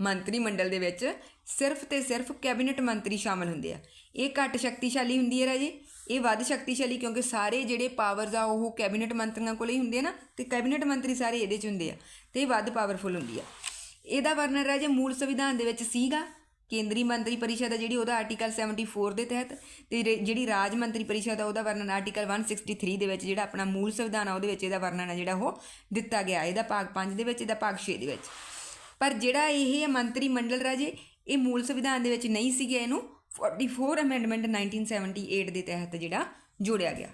ਮੰਤਰੀ ਮੰਡਲ ਦੇ ਵਿੱਚ ਸਿਰਫ ਤੇ ਸਿਰਫ ਕੈਬਨਿਟ ਮੰਤਰੀ ਸ਼ਾਮਲ ਹੁੰਦੇ ਆ। ਇਹ ਘੱਟ ਸ਼ਕਤੀਸ਼ਾਲੀ ਹੁੰਦੀ ਹੈ ਰਾਜੇ, ਇਹ ਵੱਧ ਸ਼ਕਤੀਸ਼ਾਲੀ ਕਿਉਂਕਿ ਸਾਰੇ ਜਿਹੜੇ ਪਾਵਰਸ ਆ, ਉਹ ਕੈਬਨਿਟ ਮੰਤਰੀਆਂ ਕੋਲੇ ਹੀ ਹੁੰਦੇ ਆ ਨਾ, ਤੇ ਕੈਬਨਿਟ ਮੰਤਰੀ ਸਾਰੇ ਇਹਦੇ 'ਚ ਹੁੰਦੇ ਆ, ਤੇ ਇਹ ਵੱਧ ਪਾਵਰਫੁਲ ਹੁੰਦੀ ਆ। ਇਹਦਾ ਵਰਣਨ ਰਾਜੇ ਮੂਲ ਸੰਵਿਧਾਨ ਦੇ ਵਿੱਚ ਸੀਗਾ, ਕੇਂਦਰੀ ਮੰਤਰੀ ਪਰਿਸ਼ਦ ਹੈ ਜਿਹੜੀ ਉਹਦਾ ਆਰਟੀਕਲ 74 ਦੇ ਤਹਿਤ ਤੇ ਰੇ- ਜਿਹੜੀ ਰਾਜ ਮੰਤਰੀ ਪਰਿਸ਼ਦ ਹੈ ਉਹਦਾ ਵਰਣਨ ਆਰਟੀਕਲ 163 ਦੇ ਵਿੱਚ ਜਿਹੜਾ ਆਪਣਾ ਮੂਲ ਸੰਵਿਧਾਨ ਆ ਉਹਦੇ ਵਿੱਚ ਇਹਦਾ ਵਰਣਨ ਹੈ ਜਿਹੜਾ ਉਹ ਦਿੱਤਾ ਗਿਆ, ਇਹਦਾ ਭਾਗ 5 ਦੇ ਵਿੱਚ, ਇਹਦਾ ਭਾਗ 6 ਦੇ ਵਿੱਚ। ਪਰ ਜਿਹੜਾ ਇਹ ਹੈ ਮੰਤਰੀ ਮੰਡਲ ਰਾਜੇ, ਇਹ ਮੂਲ ਸੰਵਿਧਾਨ ਦੇ ਵਿੱਚ ਨਹੀਂ ਸੀਗੇ ਇਹਨੂੰ 44 ਅਮੈਂਡਮੈਂਟ 1978 ਦੇ ਤਹਿਤ ਜਿਹੜਾ ਜੋੜਿਆ ਗਿਆ।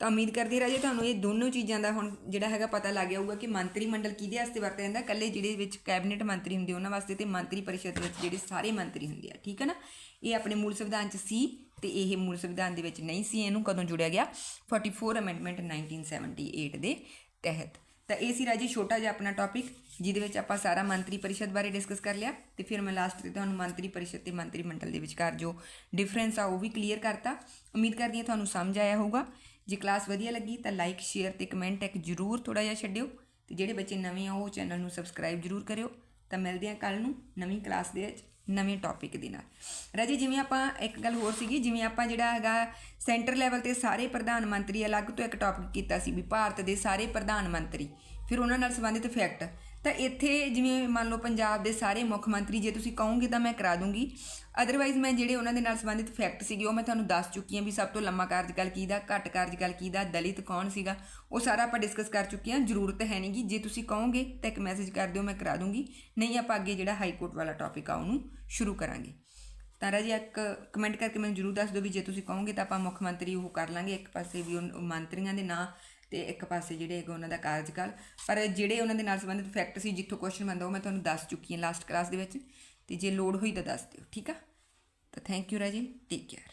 ਤਾਂ ਉਮੀਦ ਕਰਦੇ ਰਾਜੇ ਤੁਹਾਨੂੰ ਇਹ ਦੋਨੋਂ ਚੀਜ਼ਾਂ ਦਾ ਹੁਣ ਜਿਹੜਾ ਹੈਗਾ ਪਤਾ ਲੱਗ ਗਿਆ ਹੋਊਗਾ ਕਿ ਮੰਤਰੀ ਮੰਡਲ ਕਿਹਦੇ ਵਾਸਤੇ ਵਰਤਿਆ ਜਾਂਦਾ। ਕੱਲੇ ਜਿਹੜੇ ਵਿੱਚ ਕੈਬਨਿਟ ਮੰਤਰੀ ਹੁੰਦੇ ਉਹਨਾਂ ਵਾਸਤੇ ਤੇ ਮੰਤਰੀ ਪਰਿਸ਼ਦ ਵਿੱਚ ਜਿਹੜੇ ਸਾਰੇ ਮੰਤਰੀ ਹੁੰਦੇ ਆ, ਠੀਕ ਹੈ ਨਾ? ਇਹ ਆਪਣੇ ਮੂਲ ਸੰਵਿਧਾਨ 'ਚ ਸੀ ਤੇ ਇਹ ਮੂਲ ਸੰਵਿਧਾਨ ਦੇ ਵਿੱਚ ਨਹੀਂ ਸੀ, ਇਹਨੂੰ ਕਦੋਂ ਜੁੜਿਆ ਗਿਆ? 44 ਅਮੈਂਡਮੈਂਟ 1978 ਦੇ ਤਹਿਤ। ਤਾਂ ਇਹ ਸੀ ਰਾਜੀ ਛੋਟਾ ਜਿਹਾ ਆਪਣਾ ਟੌਪਿਕ ਜਿਹਦੇ ਵਿੱਚ ਆਪਾਂ ਸਾਰਾ ਮੰਤਰੀ ਪਰਿਸ਼ਦ ਬਾਰੇ ਡਿਸਕਸ ਕਰ ਲਿਆ। ਤੇ ਫਿਰ ਮੈਂ ਲਾਸਟ ਤੇ ਤੁਹਾਨੂੰ ਮੰਤਰੀ ਪਰਿਸ਼ਦ ਤੇ ਮੰਤਰੀ ਮੰਡਲ ਦੇ ਵਿਚਕਾਰ ਜੋ ਡਿਫਰੈਂਸ ਆ ਉਹ ਵੀ ਕਲੀਅਰ ਕਰਤਾ। ਉਮੀਦ ਕਰਦੀ ਹਾਂ ਤੁਹਾਨੂੰ ਸਮਝ ਆਇਆ ਹੋਊਗਾ। ਜੇ ਕਲਾਸ ਵਧੀਆ ਲੱਗੀ ਤਾਂ ਲਾਈਕ ਸ਼ੇਅਰ ਤੇ ਕਮੈਂਟ ਇੱਕ ਜਰੂਰ ਥੋੜਾ ਜਿਹਾ ਛੱਡਿਓ ਤੇ ਜਿਹੜੇ ਬੱਚੇ ਨਵੇਂ ਆ, ਉਹ ਚੈਨਲ ਨੂੰ ਸਬਸਕ੍ਰਾਈਬ ਜਰੂਰ ਕਰਿਓ। ਤਾਂ ਮਿਲਦੇ ਹਾਂ ਕੱਲ ਨੂੰ ਨਵੀਂ ਕਲਾਸ ਦੇ ਵਿੱਚ ਨਵੇਂ ਟੌਪਿਕ ਦੇ ਨਾਲ। ਰਾਜੀ, ਜਿਵੇਂ ਆਪਾਂ ਇੱਕ ਗੱਲ ਹੋਰ ਸੀਗੀ, ਜਿਵੇਂ ਆਪਾਂ ਜਿਹੜਾ ਹੈਗਾ ਸੈਂਟਰ ਲੈਵਲ ਤੇ ਸਾਰੇ ਪ੍ਰਧਾਨ ਮੰਤਰੀ ਅਲੱਗ ਤੋਂ ਇੱਕ ਟੌਪਿਕ ਕੀਤਾ ਸੀ ਵੀ ਭਾਰਤ ਦੇ ਸਾਰੇ ਪ੍ਰਧਾਨ ਮੰਤਰੀ। ਫਿਰ ਉਹਨਾਂ ਨਾਲ ਸੰਬੰਧਿਤ ਫੈਕਟ ਤਾਂ ਇੱਥੇ ਜਿਵੇਂ ਮੰਨ ਲਓ ਪੰਜਾਬ ਦੇ ਸਾਰੇ ਮੁੱਖ ਮੰਤਰੀ ਜੇ ਤੁਸੀਂ ਕਹੋਗੇ ਤਾਂ ਮੈਂ ਕਰਾ ਦੂੰਗੀ। ਅਦਰਵਾਈਜ਼ ਮੈਂ ਜਿਹੜੇ ਉਹਨਾਂ ਦੇ ਨਾਲ ਸੰਬੰਧਿਤ ਫੈਕਟ ਸੀਗੇ ਉਹ ਮੈਂ ਤੁਹਾਨੂੰ ਦੱਸ ਚੁੱਕੀ ਹਾਂ ਵੀ ਸਭ ਤੋਂ ਲੰਮਾ ਕਾਰਜਕਾਲ ਕਿਹਦਾ, ਘੱਟ ਕਾਰਜਕਾਲ ਕਿਹਦਾ, ਦਲਿਤ ਕੌਣ ਸੀਗਾ, ਉਹ ਸਾਰਾ ਆਪਾਂ ਡਿਸਕਸ ਕਰ ਚੁੱਕੇ ਹਾਂ। ਜ਼ਰੂਰਤ ਹੈ ਨਹੀਂਗੀ ਜੇ ਤੁਸੀਂ ਕਹੋਗੇ ਤਾਂ ਇੱਕ ਮੈਸੇਜ ਕਰ ਦਿਓ, ਮੈਂ ਕਰਾ ਦੂੰਗੀ। ਨਹੀਂ, ਆਪਾਂ ਅੱਗੇ ਜਿਹੜਾ ਹਾਈ ਕੋਰਟ ਵਾਲਾ ਟੌਪਿਕ ਆ, ਉਹਨੂੰ ਸ਼ੁਰੂ ਕਰਾਂਗੇ। ਤਾਂ ਰਾਜੀ ਇੱਕ ਕਮੈਂਟ ਕਰਕੇ ਮੈਨੂੰ ਜਰੂਰ ਦੱਸ ਦਿਓ ਵੀ ਜੇ ਤੁਸੀਂ ਕਹੋਗੇ ਤਾਂ ਆਪਾਂ ਮੁੱਖ ਮੰਤਰੀ ਉਹ ਕਰ ਲਾਂਗੇ। ਇੱਕ ਪਾਸੇ ਵੀ ਉਹ ਮੰਤਰੀਆਂ ਦੇ ਨਾਂ ਤੇ ਇੱਕ ਪਾਸੇ ਜਿਹੜੇ ਹੈਗੇ ਉਹਨਾਂ ਦਾ ਕਾਰਜਕਾਲ। ਪਰ ਜਿਹੜੇ ਉਹਨਾਂ ਦੇ ਨਾਲ ਸੰਬੰਧਿਤ ਫੈਕਟ ਸੀ, ਜਿੱਥੋਂ ਕੁਐਸਚਨ ਬੰਦਾ ਉਹ ਮੈਂ ਤੁਹਾਨੂੰ ਦੱਸ ਚੁੱਕੀ ਹਾਂ ਲਾਸਟ ਕਲਾਸ ਦੇ ਵਿੱਚ। ਤੇ ਜੇ ਲੋੜ ਹੋਈ ਤਾਂ ਦੱਸ ਦਿਓ, ਠੀਕ ਆ? ਤਾਂ ਥੈਂਕ ਯੂ ਰਾਜੇ ਟੇਕ ਕੇਅਰ